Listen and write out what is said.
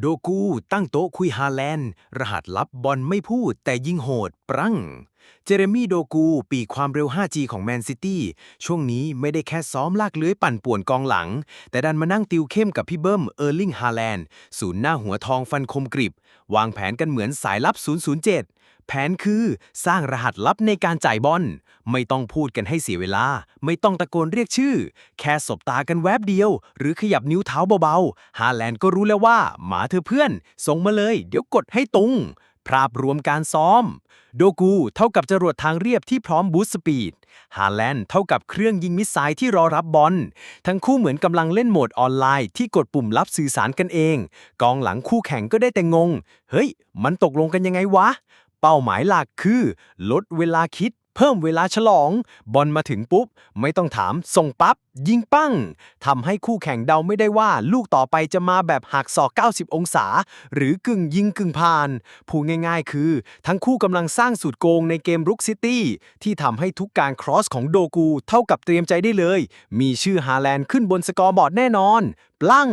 โดกูตั้งโต๊ะคุยฮาแลนด์ รหัสลับบอลไม่พูดแต่ยิงโหด ปรังเจเรมี่โดกู ปีความเร็ว 5G ของแมนซิตี้ช่วงนี้ไม่ได้แค่ซ้อมลากเลื้อยปั่นป่วนกองหลัง แต่ดันมานั่งติวเข้มกับพี่เบิ้มเออร์ลิงฮาแลนด์ศูนย์หน้าหัวทองฟันคมกริบ วางแผนกันเหมือนสายลับ 007 แผนคือสร้างรหัสลับในการจ่ายบอล ไม่ต้องพูดกันให้เสียเวลา ไม่ต้องตะโกนเรียกชื่อ แค่สบตากันแวบเดียว หรือขยับนิ้วเท้าเบาๆฮาแลนด์ก็รู้แล้วว่าหมาเธอเพื่อนส่งมาเลย เดี๋ยวกดให้ตุง ภาพรวมการซ้อม โดกูเท่ากับจรวดทางเรียบที่พร้อมบูสต์สปีด ฮาแลนด์เท่ากับเครื่องยิงมิสไซล์ที่รอรับบอล ทั้งคู่เหมือนกำลังเล่นโหมดออนไลน์ที่กดปุ่มรับสื่อสารกันเอง กองหลังคู่แข่งก็ได้แต่งง เฮ้ย มันตกลงกันยังไงวะ เป้าหมายหลักคือ ลดเวลาคิด เพิ่มเวลาฉลอง บอลมาถึงปุ๊บ ไม่ต้องถาม ส่งปับ๊บ ยิงปั้งทำให้คู่แข่งเดาไม่ได้ว่า ลูกต่อไปจะมาแบบหักศอก 90 องศา หรือกึ่งยิงกึ่งผ่านพูดง่ายๆ คือ ทั้งคู่กำลังสร้างสูตรโกงในเกมรุกซิตี้ ที่ทำให้ทุกการครอสของโดกูเท่ากับเตรียมใจได้เลย มีชื่อฮาแลนด์ขึ้นบนสกอร์บอร์ดแน่นอน ปลั่ง